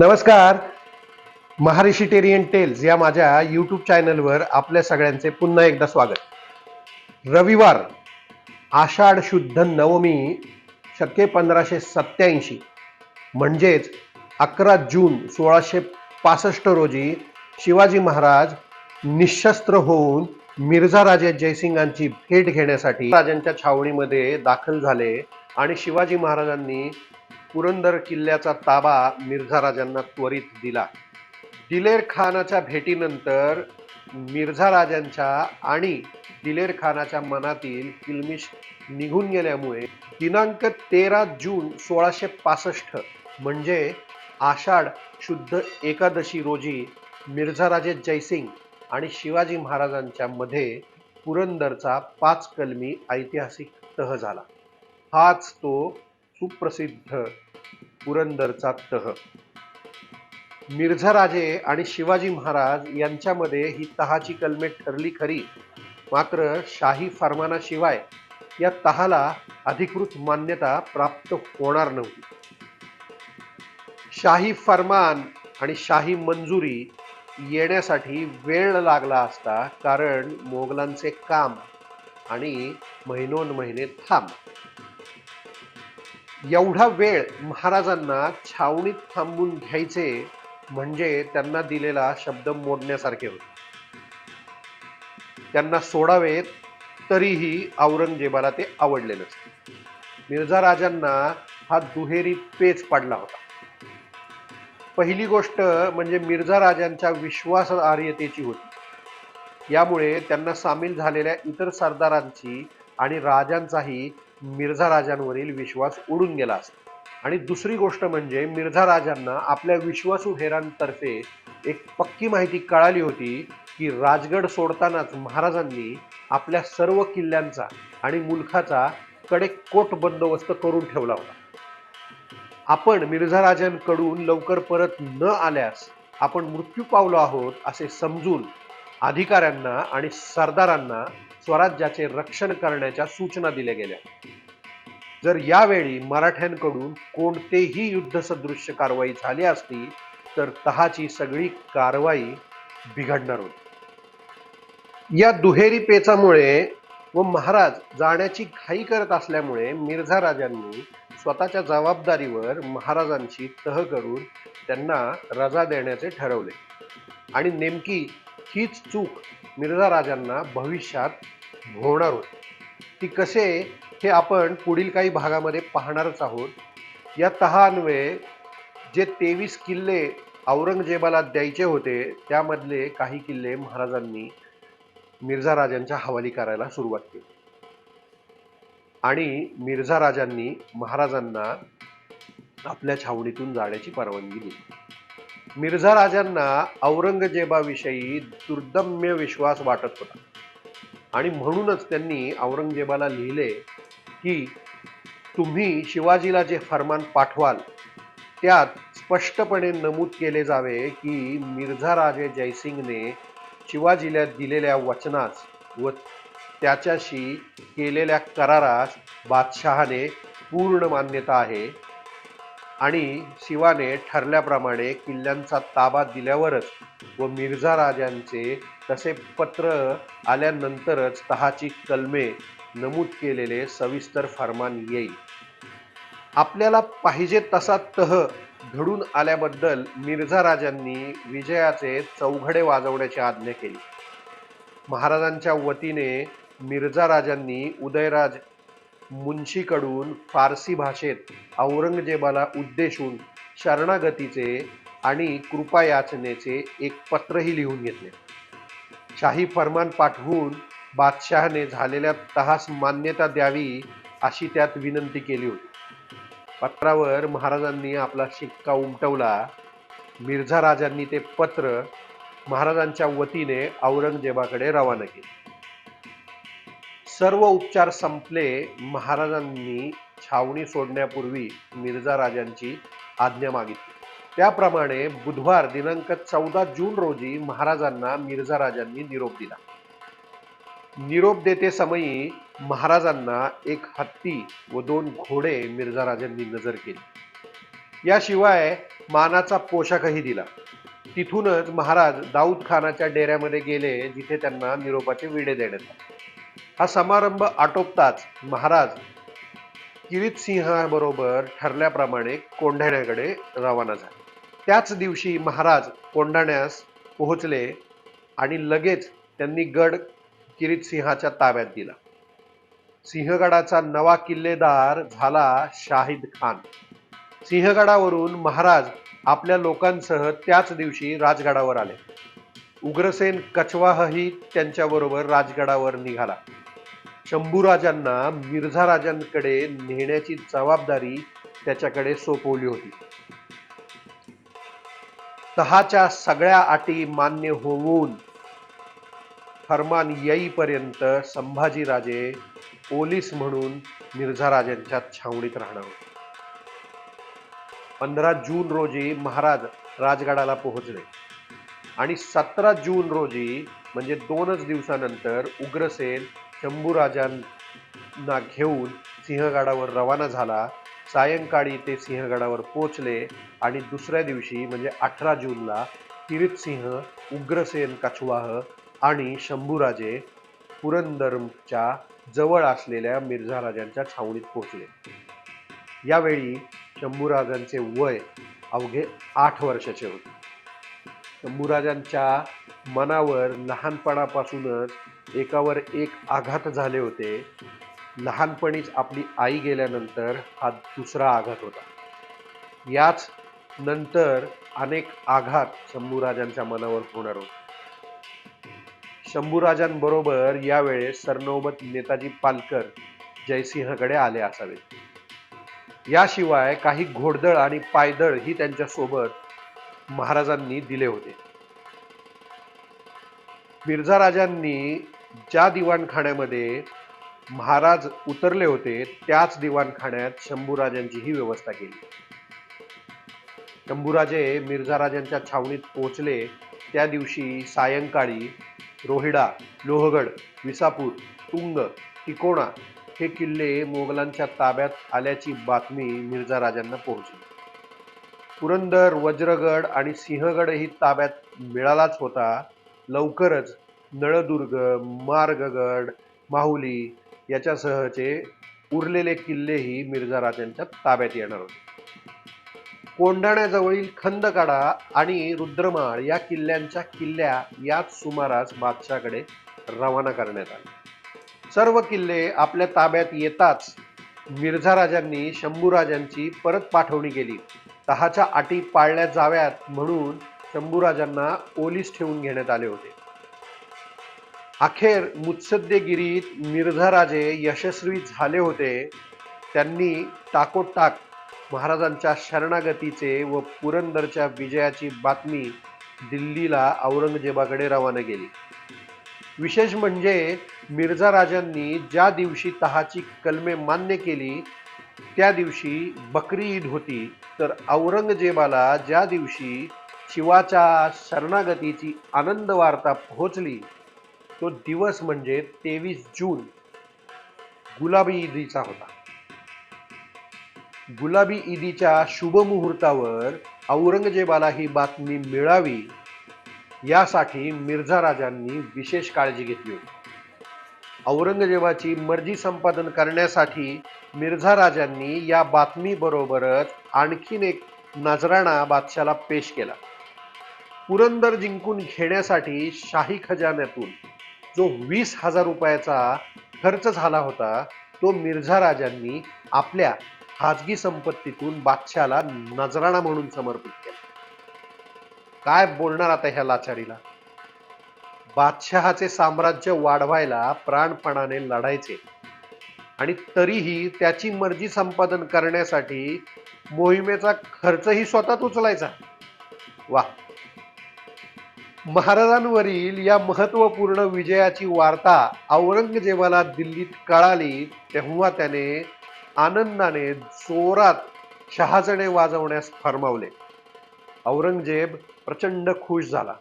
नमस्कार. महारिशिटेरियन टेल्स या माझ्या यूट्यूब चॅनलवर आपल्या सगळ्यांचे पुन्हा एकदा स्वागत. रविवार आषाढ शुद्ध नवमी शके पंधराशे सत्याऐंशी म्हणजेच अकरा जून सोळाशे पासष्ट रोजी शिवाजी महाराज निशस्त्र होऊन मिर्झा राजे जयसिंगांची भेट घेण्यासाठी राजांच्या छावणीमध्ये दाखल झाले आणि शिवाजी महाराजांनी पुरंदर किल्ल्याचा ताबा मिर्झा राजांना त्वरित दिला. दिलेर खानाच्या भेटीनंतर मिर्झा राजांच्या आणि दिलेर खानाच्या मनातील किलमिश निघून गेल्यामुळे दिनांक तेरा जून सोळाशे पासष्ट म्हणजे आषाढ शुद्ध एकादशी रोजी मिर्झा राजे जयसिंग आणि शिवाजी महाराजांच्या मध्ये पुरंदरचा पाच कलमी ऐतिहासिक तह झाला. हाच तो सुप्रसिद्ध पुरंदरचा तह मिर्झा राजे आणि शिवाजी महाराज यांच्यामध्ये ही तहाची कलमे ठरली खरी. मात्र शाही फरमानाशिवाय या तहाला अधिकृत मान्यता प्राप्त होणार नव्हती. शाही फरमान आणि शाही मंजुरी येण्यासाठी वेळ लागला असता कारण मोगलांचे काम आणि महिनोन महिने थांब. एवढा वेळ महाराजांना छावणीत थांबून घ्यायचे म्हणजे त्यांना दिलेला शब्द मोडण्यासारखे होते. त्यांना सोडावेत तरीही औरंगजेबाला ते आवडले नसते. मिर्झा राजांना हा दुहेरी पेच पडला होता. पहिली गोष्ट म्हणजे मिर्झा राजांच्या विश्वासार्हतेची होती. यामुळे त्यांना सामील झालेल्या इतर सरदारांची आणि राजांचाही मिर्झा राजांवरील विश्वास उडून गेला असता आणि दुसरी गोष्ट म्हणजे मिर्झा राजांना आपल्या विश्वासू हेरांतर्फे एक पक्की माहिती कळाली होती की राजगड सोडतानाच महाराजांनी आपल्या सर्व किल्ल्यांचा आणि मुलखाचा कडेकोट बंदोबस्त करून ठेवला होता. आपण मिर्झा राजांकडून लवकर परत न आल्यास आपण मृत्यू पावलो आहोत असे समजून अधिकाऱ्यांना आणि सरदारांना स्वराज्याचे रक्षण करण्याच्या सूचना दिल्या गेल्या. जर यावेळी मराठ्यांकडून कोणतेही युद्धसदृश्य कारवाई झाली असती तर तहाची सगळी कारवाई बिघडणार होती. या दुहेरी पेचामुळे व महाराज जाण्याची घाई करत असल्यामुळे मिर्झा राजांनी स्वतःच्या जबाबदारीवर महाराजांची तह करून त्यांना रजा देण्याचे ठरवले. आणि नेमकी हीच चूक मिर्झा राजांना भविष्यात भोवणार होते. ती कसे हे आपण पुढील काही भागामध्ये पाहणारच आहोत. या तहान्वये जे तेवीस किल्ले औरंगजेबाला द्यायचे होते त्यामधले काही किल्ले महाराजांनी मिर्झा राजांच्या हवाली करायला सुरुवात केली. आणि मिर्झा राजांनी महाराजांना आपल्या छावणीतून जाण्याची परवानगी दिली. मिर्झा राजांना औरंगजेबाविषयी दुर्दम्य विश्वास वाटत होता. आणि म्हणूनच त्यांनी औरंगजेबाला लिहिले की तुम्ही शिवाजीला जे फरमान पाठवाल त्यात स्पष्टपणे नमूद केले जावे की मिर्झा राजे जयसिंगने शिवाजीला दिलेल्या वचनास व त्याच्याशी केलेल्या करारास बादशहाने पूर्ण मान्यता आहे. आणि शिवाने ठरल्याप्रमाणे किल्ल्यांचा ताबा दिल्यावरच व मिर्झा राजांचे तसे पत्र आल्यानंतरच तहाची कलमे नमूद केलेले सविस्तर फरमान येईल. आपल्याला पाहिजे तसा तह घडून आल्याबद्दल मिर्झा राजांनी विजयाचे चौघडे वाजवण्याची आज्ञा केली. महाराजांच्या वतीने मिर्झा राजांनी उदयराज मुन्शीकडून फारसी भाषेत औरंगजेबाला उद्देशून शरणागतीचे आणि कृपायाचनेचे एक पत्रही लिहून घेतले. शाही फरमान पाठवून बादशहाने झालेल्या तहास मान्यता द्यावी अशी त्यात विनंती केली होती. पत्रावर महाराजांनी आपला शिक्का उमटवला. मिर्झा राजांनी ते पत्र महाराजांच्या वतीने औरंगजेबाकडे रवाना केले. सर्व उपचार संपले महाराजांनी छावणी सोडण्यापूर्वी मिर्झा राजांची आज्ञा मागितली. त्याप्रमाणे बुधवार दिनांक चौदा जून रोजी महाराजांना मिर्झा राजांनी निरोप दिला. निरोप देते समयी महाराजांना एक हत्ती व दोन घोडे मिर्झा राजांनी नजर केली. याशिवाय मानाचा पोशाखही दिला. तिथूनच महाराज दाऊद खानाच्या डेऱ्यामध्ये गेले जिथे त्यांना निरोपाचे विडे देण्यात आले. हा समारंभ आटोपताच महाराज किरीत सिंहाबरोबर ठरल्याप्रमाणे कोंढाण्याकडे रवाना झाले. त्याच दिवशी महाराज कोंढाण्यास पोहोचले आणि लगेच त्यांनी गड किरीत सिंहाच्या ताब्यात दिला. सिंहगडाचा नवा किल्लेदार झाला शाहिद खान. सिंहगडावरून महाराज आपल्या लोकांसह त्याच दिवशी राजगडावर आले. उग्रसेन कचवाहही त्यांच्याबरोबर राजगडावर निघाला. शंभूराजांना मिर्झा राजांकडे नेण्याची जबाबदारी त्याच्याकडे सोपवली होती. तहाच्या सगळ्या अटी मान्य होऊन फरमान येईपर्यंत संभाजीराजे पोलीस म्हणून मिर्झा राजांच्या छावणीत राहणार होते. पंधरा जून रोजी महाराज राजगडाला पोहोचले आणि सतरा जून रोजी म्हणजे दोनच दिवसानंतर उग्रसेन शंभूराजांना घेऊन सिंहगडावर रवाना झाला. सायंकाळी ते सिंहगडावर पोचले आणि दुसऱ्या दिवशी म्हणजे अठरा जूनला किरीत सिंह उग्रसेन कछवाह आणि शंभूराजे पुरंदरच्या जवळ असलेल्या मिर्झा राजांच्या छावणीत पोहोचले. यावेळी शंभूराजांचे वय अवघे आठ वर्षाचे होते. शंभूराजांच्या मनावर लहानपणापासूनच एकावर एक आघात झाले होते. लहानपणीच आपली आई गेल्यानंतर हा दुसरा आघात होता. याच नंतर अनेक आघात शंभूराजांच्या मनावर होणार होते. शंभूराजांबरोबर यावेळेस सरनौबत नेताजी पालकर जयसिंहकडे आले असावे. याशिवाय काही घोडदळ आणि पायदळ ही त्यांच्यासोबत महाराजांनी दिले होते. मिर्झा राजांनी ज्या दिवाणखान्यामध्ये महाराज उतरले होते त्याच दिवाणखान्यात शंभूराजांचीही व्यवस्था केली. शंभूराजे मिर्झाराजांच्या छावणीत पोहोचले. त्या दिवशी सायंकाळी रोहिडा लोहगड विसापूर तुंग तिकोणा हे किल्ले मोगलांच्या ताब्यात आल्याची बातमी मिर्झा राजांना पोहोचली. पुरंदर वज्रगड आणि सिंहगड ही ताब्यात मिळालाच होता. लवकरच नळदुर्ग मार्गगड माहुली याच्यासहचे उरलेले किल्लेही मिर्झा राजांच्या ताब्यात येणार होते. कोंढाण्याजवळील खंदकडा आणि रुद्रमाळ या किल्ल्यांच्या किल्ल्या याच सुमारास बादशाकडे रवाना करण्यात आले. सर्व किल्ले आपल्या ताब्यात येताच मिर्झा राजांनी शंभूराजांची परत पाठवणी केली. तहाच्या अटी पाळल्या जाव्यात म्हणून शंभूराजांना ओलीस ठेवून घेण्यात आले होते. अखेर मुत्सद्देगिरीत मिर्झाराजे यशस्वी झाले होते. त्यांनी टाकोटाक महाराजांच्या शरणागतीचे व पुरंदरच्या विजयाची बातमी दिल्लीला औरंगजेबाकडे रवाना केली. विशेष म्हणजे मिर्झा राजांनी ज्या दिवशी तहाची कलमे मान्य केली त्या दिवशी बकरी ईद होती. तर औरंगजेबाला ज्या दिवशी शिवाच्या शरणागतीची आनंद वार्ता पोहोचली तो दिवस म्हणजे तेवीस जून गुलाबी ईदीचा होता. गुलाबी ईदीच्या शुभ मुहूर्तावर औरंगजेबाला ही बातमी मिळावी यासाठी मिर्झा राजांनी विशेष काळजी घेतली होती. औरंगजेबाची मर्जी संपादन करण्यासाठी मिर्झा राजांनी या बातमीबरोबरच आणखीन एक नजराणा बादशाला पेश केला. पुरंदर जिंकून घेण्यासाठी शाही खजान्यातून जो वीस हजार रुपयाचा खर्च झाला होता तो मिर्झा राजांनी आपल्या खाजगी संपत्तीतून बादशाला नजराणा म्हणून समर्पित केला. काय बोलणार आता ह्या लाचारीला? बादशहाचे साम्राज्य वाढवायला प्राणपणाने लढायचे आणि तरीही त्याची मर्जी संपादन करण्यासाठी मोहिमेचा खर्चही स्वतःच उचलायचा. वा महाराजांवरील या महत्त्वपूर्ण विजयाची वार्ता औरंगजेबाला दिल्लीत कळाली तेव्हा त्याने आनंदाने जोरात शहाजणे वाजवण्यास फरमावले. औरंगजेब प्रचंड खुश झाला.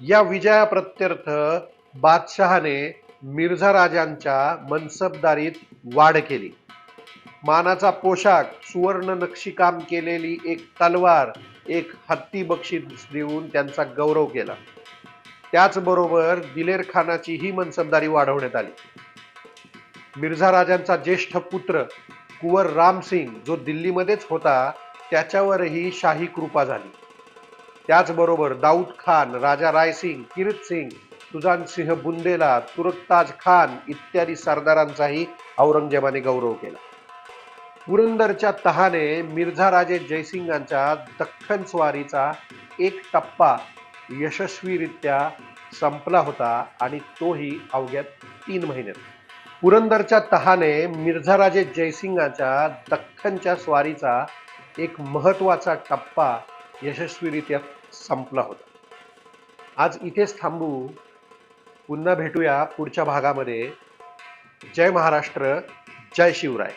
या विजयाप्रत्यर्थ बादशहाने मिर्झा राजांच्या मनसबदारीत वाढ केली. मानाचा पोशाख सुवर्ण नक्षीकाम केलेली एक तलवार एक हत्ती बक्षीस देऊन त्यांचा गौरव केला. त्याचबरोबर दिलेर खानाची ही मनसबदारी वाढवण्यात आली. मिर्झा राजांचा ज्येष्ठ पुत्र कुवर रामसिंग जो दिल्लीमध्येच होता त्याच्यावरही शाही कृपा झाली. त्याचबरोबर दाऊद खान राजा रायसिंग किरीत सिंग सुजान सिंह बुंदेला तुरकताज खान इत्यादी सरदारांचाही औरंगजेबाने गौरव केला. पुरंदरच्या तहाने मिर्झा राजे जयसिंगांच्या दख्खन स्वारीचा एक टप्पा यशस्वीरित्या संपला होता आणि तोही अवघ्या तीन महिन्यात. पुरंदरच्या तहाने मिर्झा राजे जयसिंगाच्या दख्खनच्या स्वारीचा एक महत्त्वाचा टप्पा यशस्वीरित्या संपला होता. आज इथेच थांबू. पुन्हा भेटूया पुढच्या भागामध्ये. जय महाराष्ट्र जय शिवराय.